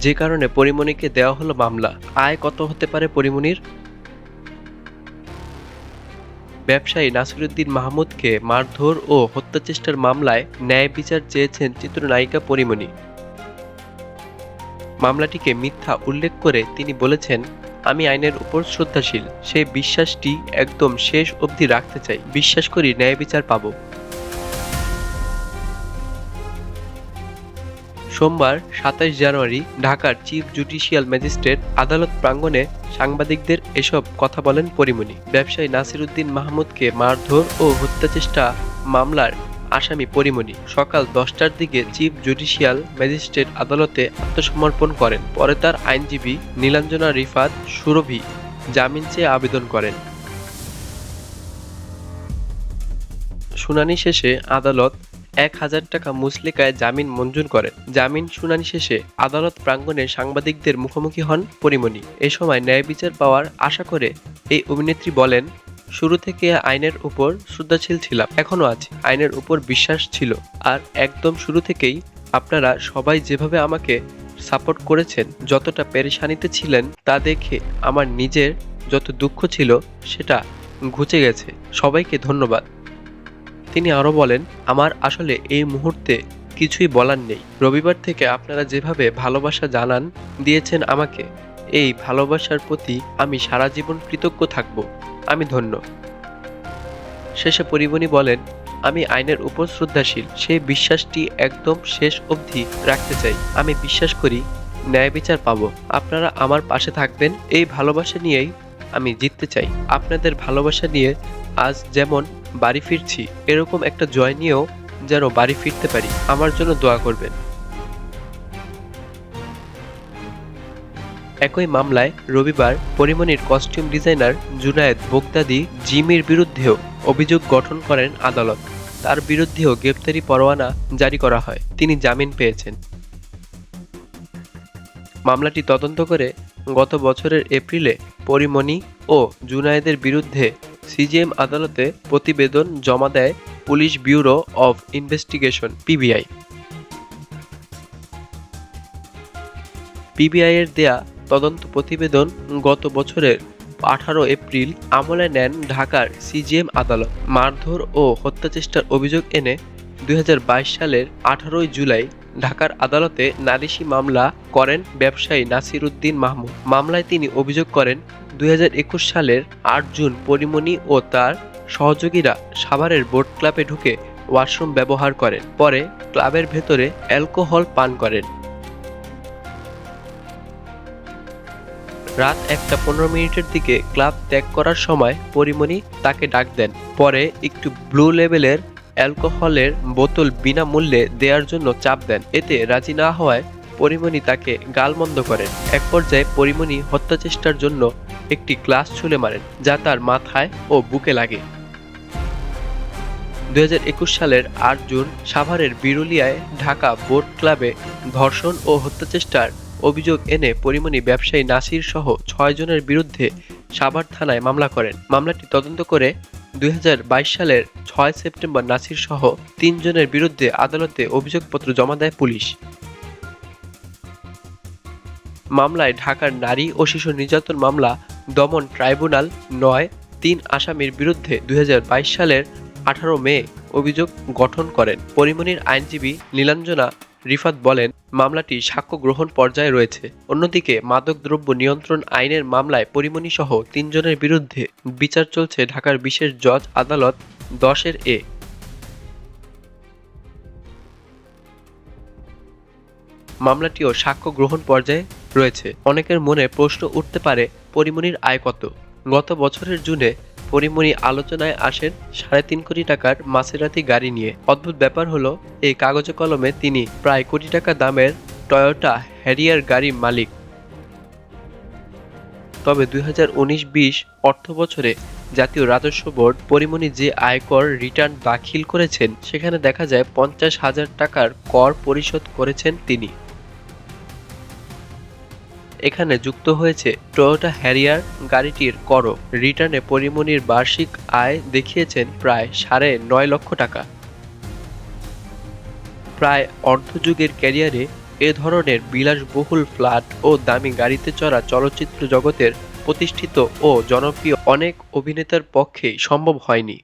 যে কারণে পরিমণিকে দেওয়া হলো মামলা। আয় কত হতে পারে পরিমণির? ব্যবসায়ী নাসিরুদ্দিন মাহমুদকে মারধর ও হত্যাচেষ্টার মামলায় ন্যায় বিচার চেয়েছেন চিত্রনায়িকা পরিমণি। মামলাটিকে মিথ্যা উল্লেখ করে তিনি বলেছেন, আমি আইনের উপর শ্রদ্ধাশীল। সেই বিশ্বাসটি একদম শেষ অবধি রাখতে চাই। বিশ্বাস করি ন্যায় বিচার পাব। সোমবার সাতাশ জানুয়ারি ঢাকার চিফ জুডিশিয়াল ম্যাজিস্ট্রেট আদালত প্রাঙ্গণে সাংবাদিকদের এসব কথা বলেন পরিমণি। ব্যবসায়ী নাসির উদ্দিন মাহমুদকে মারধর ও হত্যাচেষ্টা মামলার আসামি পরিমণি। সকাল দশটার দিকে চিফ জুডিশিয়াল ম্যাজিস্ট্রেট আদালতে আত্মসমর্পণ করেন। পরে তার আইনজীবী নীলাঞ্জনা রিফাত সুরভি জামিন চেয়ে আবেদন করেন। শুনানি শেষে আদালত এক হাজার টাকা মুসলিকায় জামিন মঞ্জুর করেন জামিন শুনানি শেষে আদালত প্রাঙ্গণে সাংবাদিকদের মুখোমুখি হন পরিমণি। এ সময় ন্যায় বিচার পাওয়ার আশা করে এই অভিনেত্রী বলেন, শুরু থেকে আইনের উপর শ্রদ্ধাশীল ছিলাম এখনও আছে। আইনের উপর বিশ্বাস ছিল। আর একদম শুরু থেকেই আপনারা সবাই যেভাবে আমাকে সাপোর্ট করেছেন, যতটা পেরেশানিতে ছিলেন তা দেখে আমার নিজের যত দুঃখ ছিল সেটা ঘুচে গেছে। সবাইকে ধন্যবাদ। তিনি আরও বলেন, আমার আসলে এই মুহূর্তে কিছুই বলার নেই। রবিবার থেকে আপনারা যেভাবে ভালোবাসা জানান, দিয়েছেন আমাকে, এই ভালোবাসার প্রতি আমি সারা জীবন কৃতজ্ঞ থাকব। আমি ধন্য। শেষে পরিবনী বলেন, আমি আইনের উপর শ্রদ্ধাশীল। সেই বিশ্বাসটি একদম শেষ অবধি রাখতে চাই। আমি বিশ্বাস করি, ন্যায় বিচার পাবো। আপনারা আমার পাশে থাকবেন। এই ভালোবাসা নিয়েই আমি জিততে চাই। আপনাদের ভালোবাসা নিয়ে আজ যেমন বাড়ি ফিরছি, এরকম একটা জয় নিয়েও যেন বাড়ি ফিরতে পারি, আমার জন্য দোয়া করবেন। একই মামলায় রবিবার পরিমণির কস্টিউম ডিজাইনার জুনায়েদ বোগদাদি জিমির বিরুদ্ধেও অভিযোগ গঠন করেন আদালত। তার বিরুদ্ধেও গ্রেপ্তারি পরোয়ানা জারি করা হয়, তিনি জামিন পেয়েছেন। মামলাটি তদন্ত করে গত বছরের এপ্রিলে পরিমণি ও জুনায়েদের বিরুদ্ধে সিজিএম আদালতে প্রতিবেদন জমা দেয় Police Bureau of Investigation, PBI. পিবিআইয়ের দেয়া তদন্ত প্রতিবেদন গত বছরের আঠারো এপ্রিল আমলে নেন ঢাকার সিজিএম আদালত। মারধর ও হত্যাচেষ্টার অভিযোগ এনে দুই হাজার বাইশ সালের আঠারোই জুলাই ঢাকার আদালতে নালিশি মামলা করেন ব্যবসায়ী নাসির উদ্দিন মাহমুদ। মামলায় তিনি অভিযোগ করেন, দুই হাজার একুশ সালের আট জুন পরিমণি ও তার সহযোগীরা সাভারের বোট ক্লাবে ঢুকে ওয়াশরুম ব্যবহার করেন, পরে ক্লাবের ভেতরে অ্যালকোহল পান করেন। রাত একটা পনেরো মিনিটের দিকে ক্লাব ত্যাগ করার সময় পরিমণি তাকে ডাক দেন, পরে একটু ব্লু লেভেলের অ্যালকোহলের বোতল বিনামূল্যে দেওয়ার জন্য চাপ দেন। এতে রাজি না হওয়ায় পরিমণি তাকে গালমন্দ করেন। এক পর্যায়ে পরিমণি হত্যাচেষ্টার জন্য একটি গ্লাস ছুলে মারেন, যা তার মাথায় ও বুকে লাগে। দু হাজার একুশ সালের আট জুন সাভারের বিরুলিয়ায় ঢাকা বোট ক্লাবে ধর্ষণ ও হত্যাচেষ্টার অভিযোগ এনে পরিমণি ব্যবসায়ী নাসির সহ ছয় জনের বিরুদ্ধে সাভার থানায় মামলা করেন। মামলাটি তদন্ত করে দুই হাজার বাইশ সালের ছয় সেপ্টেম্বর নাসির সহ তিনজনের বিরুদ্ধে আদালতে অভিযোগপত্র জমা দেয় পুলিশ। মামলায় ঢাকার নারী ও শিশু নির্যাতন মামলা দমন ট্রাইব্যুনাল নয়, তিন আসামির বিরুদ্ধে দুই হাজার বাইশ সালের আঠারো মে অভিযোগ গঠন করেন। পরিমণির আইনজীবী নীলাঞ্জনা রিফাত বলেন মামলাটি সাক্ষ্য গ্রহণ পর্যায়ে রয়েছে। অন্যদিকে, মাদকদ্রব্য নিয়ন্ত্রণ আইনের মামলায় পরিমণি সহ তিনজনের বিরুদ্ধে বিচার চলছে ঢাকার বিশেষ জজ আদালত দশের এ। মামলাটিও সাক্ষ্য গ্রহণ পর্যায়ে রয়েছে। অনেকের মনে প্রশ্ন উঠতে পারে, পরিমণির আয় কত? গত বছরের জুনে পরিমণি আলোচনায় আসেন সাড়ে তিন কোটি টাকার মাসেরাতি গাড়ি নিয়ে। অদ্ভুত ব্যাপার হলো, এই কাগজে কলমে তিনি প্রায় কোটি টাকা দামের টয়োটা হ্যারিয়ার গাড়ি মালিক। তবে দুই হাজার উনিশ বিশ অর্থ বছরে জাতীয় রাজস্ব বোর্ড পরিমণি যে আয়কর রিটার্ন দাখিল করেছেন, সেখানে দেখা যায় পঞ্চাশ হাজার টাকার কর পরিশোধ করেছেন তিনি। এখানে যুক্ত হয়েছে টয়োটা হ্যারিয়ার গাড়িটির করও রিটার্নে পরিমণির বার্ষিক আয় দেখিয়েছেন প্রায় সাড়ে নয় লক্ষ টাকা। প্রায় অর্ধযুগের ক্যারিয়ারে এ ধরনের বিলাসবহুল ফ্ল্যাট ও দামি গাড়িতে চড়া চলচ্চিত্র জগতের প্রতিষ্ঠিত ও জনপ্রিয় অনেক অভিনেতার পক্ষেই সম্ভব হয়নি।